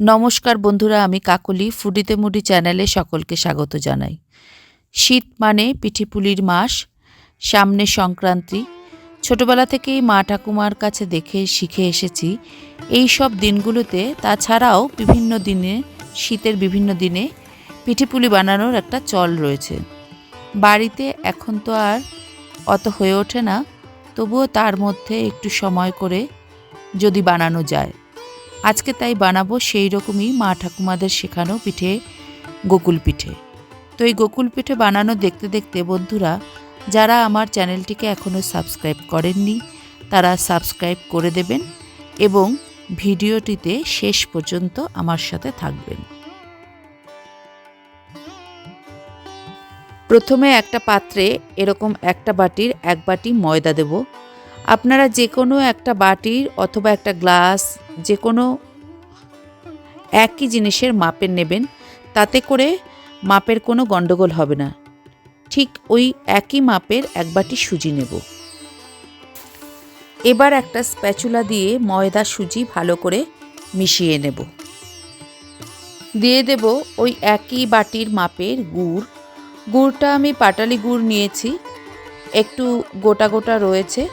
নমস্কার বন্ধুরা, আমি কাকলি, ফুডিতে মুডি চ্যানেলে সকলকে স্বাগত জানাই। শীত মানে পিঠিপুলির মাস, সামনে সংক্রান্তি। ছোটবেলা থেকেই মা ঠাকুমার কাছে দেখে শিখে এসেছি, এই সব দিনগুলোতে, তাছাড়াও বিভিন্ন দিনে, শীতের বিভিন্ন দিনে পিঠিপুলি বানানোর একটা চল রয়েছে। বাড়িতে এখন তো আর অত হয়ে ওঠে না, তবুও তার মধ্যে একটু সময় করে যদি বানানো যায়। আজকে তাই বানাবো সেই রকমই মা ঠাকুমাদের শেখানো পিঠে গোকুল পিঠে। তো এই গোকুল পিঠে বানানো দেখতে দেখতে বন্ধুরা, যারা আমার চ্যানেলটিকে এখনও সাবস্ক্রাইব করেননি, তারা সাবস্ক্রাইব করে দেবেন এবং ভিডিওটিতে শেষ পর্যন্ত আমার সাথে থাকবেন। প্রথমে একটা পাত্রে এরকম একটা বাটির এক বাটি ময়দা দেব। আপনারা যে কোনো একটা বাটির অথবা একটা গ্লাস, যে কোনো একই জিনিসের মাপের নেবেন, তাতে করে মাপের কোনো গণ্ডগোল হবে না। ঠিক ওই একই মাপের এক বাটি সুজি নেব। এবার একটা স্প্যাচুলা দিয়ে ময়দা, সুজি ভালো করে মিশিয়ে নেব। দিয়ে দেব ওই একই বাটির মাপের গুড়। গুড়টা আমি পাটালি গুড় নিয়েছি। একটু গোটা গোটা রয়েছে।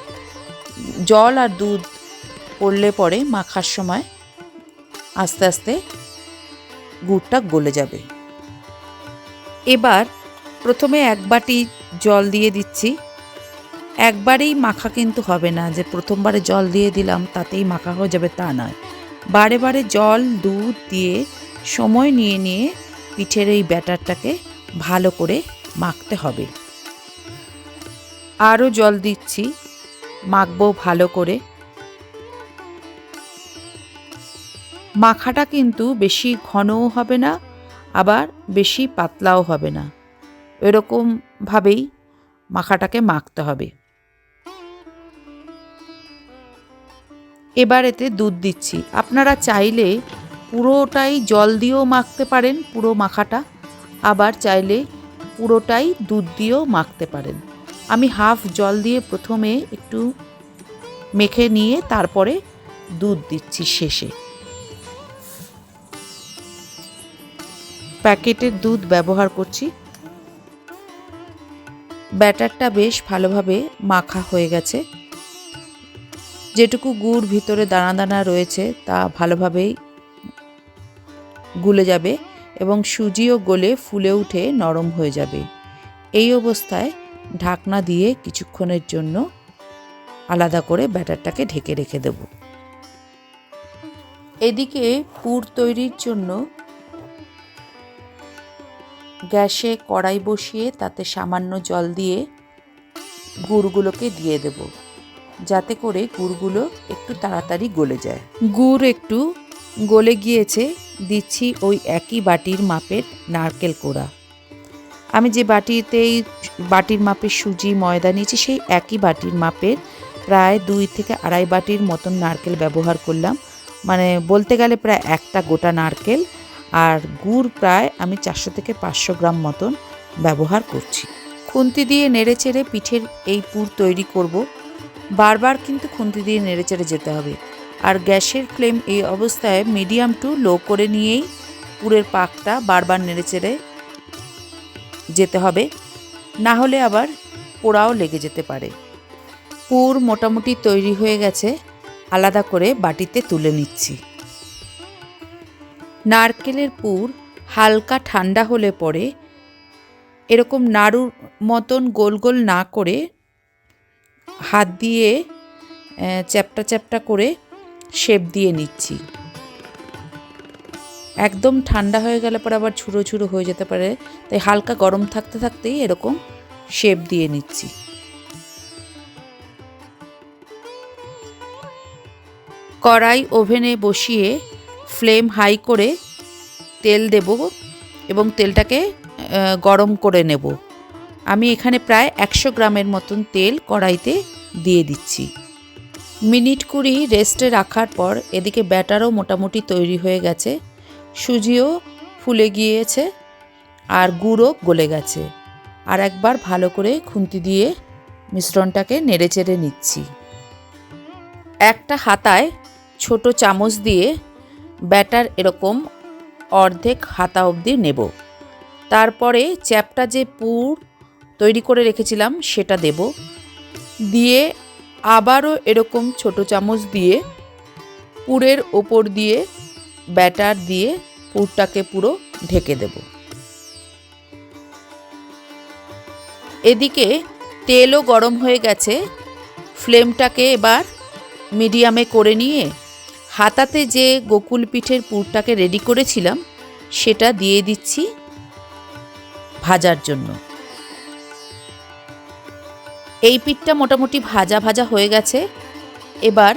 জল আর দুধ পড়লে পরে মাখার সময় আস্তে আস্তে গুড়টা গলে যাবে। এবার প্রথমে এক বাটি জল দিয়ে দিচ্ছি। একবারেই মাখা কিন্তু হবে না, যে প্রথমবারে জল দিয়ে দিলাম তাতেই মাখা হয়ে যাবে তা নয়। বারে বারে জল, দুধ দিয়ে সময় নিয়ে নিয়ে পিঠের এই ব্যাটারটাকে ভালো করে মাখতে হবে। আরও জল দিচ্ছি। মাখবো ভালো করে। মাখাটা কিন্তু বেশি ঘনও হবে না, আবার বেশি পাতলাও হবে না। এরকমভাবেই মাখাটাকে মাখতে হবে। এবার এতে দুধ দিচ্ছি। আপনারা চাইলে পুরোটাই জল দিয়েও মাখতে পারেন পুরো মাখাটা, আবার চাইলে পুরোটাই দুধ দিয়েও মাখতে পারেন। আমি হাফ জল দিয়ে প্রথমে একটু মেখে নিয়ে তারপরে দুধ দিচ্ছি শেষে। প্যাকেটের দুধ ব্যবহার করছি। ব্যাটারটা বেশ ভালোভাবে মাখা হয়ে গেছে। যেটুকু গুড় ভিতরে দানা দানা রয়েছে তা ভালোভাবেই গুলে যাবে এবং সুজিও গলে ফুলে উঠে নরম হয়ে যাবে। এই অবস্থায় ঢাকনা দিয়ে কিছুক্ষণের জন্য আলাদা করে ব্যাটারটাকে ঢেকে রেখে দেব। এদিকে পুর তৈরির জন্য গ্যাসে কড়াই বসিয়ে তাতে সামান্য জল দিয়ে গুড়গুলোকে দিয়ে দেব, যাতে করে গুড়গুলো একটু তাড়াতাড়ি গলে যায়। গুড় একটু গলে গিয়েছে, দিচ্ছি ওই একই বাটির মাপের নারকেল কোড়া। আমি যে বাটিতেই বাটির মাপের সুজি, ময়দা নিয়েছি, সেই একই বাটির মাপের প্রায় দুই থেকে আড়াই বাটির মতন নারকেল ব্যবহার করলাম। মানে বলতে গেলে প্রায় একটা গোটা নারকেল আর গুড় প্রায় আমি চারশো থেকে পাঁচশো গ্রাম মতন ব্যবহার করছি। খুন্তি দিয়ে নেড়ে চেড়ে পিঠের এই পুর তৈরি করব। বারবার কিন্তু খুন্তি দিয়ে নেড়ে চেড়ে যেতে হবে। আর গ্যাসের ফ্লেম এই অবস্থায় মিডিয়াম টু লো করে নিয়েই পুরের পাকটা বারবার নেড়ে চেড়ে যেতে হবে, না হলে আবার পোড়াও লেগে যেতে পারে। পুর মোটামুটি তৈরি হয়ে গেছে, আলাদা করে বাটিতে তুলে নিচ্ছি। নারকেলের পুর হালকা ঠান্ডা হলে পরে এরকম নাড়ুর মতন গোল গোল না করে হাত দিয়ে চ্যাপটা চ্যাপটা করে শেপ দিয়ে নিচ্ছি। একদম ঠান্ডা হয়ে গেলে পরে আবার ঝুড়ো ঝুড়ো হয়ে যেতে পারে। তাই হালকা গরম থাকতে থাকতেই এরকম শেপ দিয়ে নিচ্ছি। কড়াই ওভেনে বসিয়ে ফ্লেম হাই করে তেল দেব এবং তেলটাকে গরম করে নেব। আমি এখানে প্রায় একশো গ্রামের মতন তেল কড়াইতে দিয়ে দিচ্ছি। মিনিট কুড়ি রেস্টে রাখার পর এদিকে ব্যাটারও মোটামুটি তৈরি হয়ে গেছে। সুজিও ফুলে গিয়েছে আর গুঁড়ও গলে গেছে। আর একবার ভালো করে খুন্তি দিয়ে মিশ্রণটাকে নেড়ে চেড়ে নিচ্ছি। একটা হাতায় ছোট চামচ দিয়ে ব্যাটার এরকম অর্ধেক হাতা অবধি নেব। তারপরে চ্যাপটা যে পুর তৈরি করে রেখেছিলাম সেটা দেব। দিয়ে আবারও এরকম ছোট চামচ দিয়ে পুরের ওপর দিয়ে ব্যাটার দিয়ে পুরটাকে পুরো ঢেকে দেব। এদিকে তেলও গরম হয়ে গেছে। ফ্লেমটাকে এবার মিডিয়ামে করে নিয়ে হাতাতে যে গোকুল পিঠের পুরটাকে রেডি করেছিলাম, সেটা দিয়ে দিচ্ছি ভাজার জন্য। এই পিঠটা মোটামুটি ভাজা ভাজা হয়ে গেছে। এবার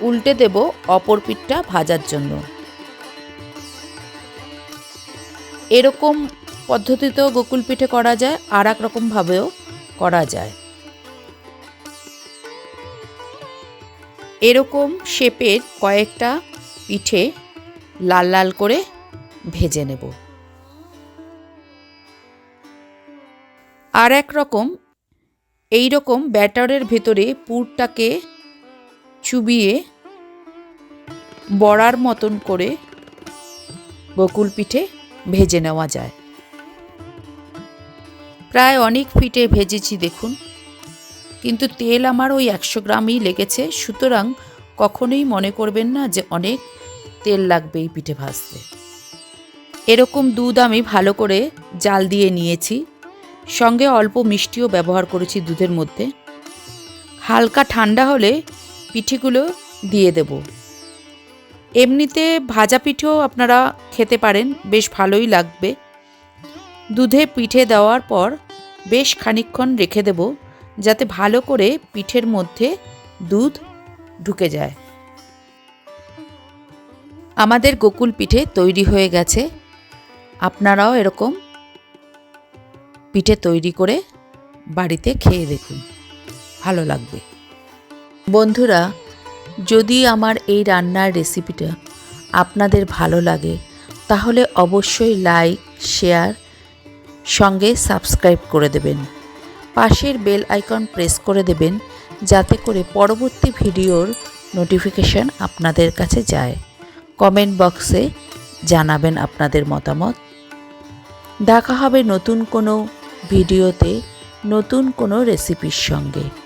উল্টে দেব অপর পিঠটা ভাজার জন্য। এরকম পদ্ধতিতেও গোকুল পিঠে করা যায় আর এক রকমভাবেও করা যায়। এরকম শেপের কয়েকটা পিঠে লাল লাল করে ভেজে নেব। আর এক রকম এই রকম ব্যাটারের ভেতরে পুরটাকে চুবিয়ে বড়ার মতন করে বকুল পিঠে ভেজে নেওয়া যায়। প্রায় অনেক পিঠে ভেজেছি, দেখুন। কিন্তু তেল আমার ওই একশো গ্রামই লেগেছে, সুতরাং কখনোই মনে করবেন না যে অনেক তেল লাগবে এই পিঠে ভাজতে। এরকম দুধ আমি ভালো করে জাল দিয়ে নিয়েছি। সঙ্গে অল্প মিষ্টিও ব্যবহার করেছি দুধের মধ্যে। হালকা ঠান্ডা হলে পিঠেগুলো দিয়ে দেব। এমনিতে ভাজা পিঠেও আপনারা খেতে পারেন, বেশ ভালোই লাগবে। দুধে পিঠে দেওয়ার পর বেশ খানিকক্ষণ রেখে দেব, যাতে ভালো করে পিঠের মধ্যে দুধ ঢুকে যায়। আমাদের গোকুল পিঠে তৈরি হয়ে গেছে। আপনারাও এরকম পিঠে তৈরি করে বাড়িতে খেয়ে দেখুন। ভালো লাগবে। বন্ধুরা, যদি আমার এই রান্নার রেসিপিটা আপনাদের ভালো লাগে, তাহলে অবশ্যই লাইক, শেয়ার, সঙ্গে সাবস্ক্রাইব করে দেবেন। পাশের বেল আইকন প্রেস করে দেবেন, যাতে করে পরবর্তী ভিডিওর নোটিফিকেশন আপনাদের কাছে যায়। কমেন্ট বক্সে জানাবেন আপনাদের মতামত। দেখা হবে নতুন কোনো ভিডিওতে, নতুন কোনো রেসিপির সঙ্গে।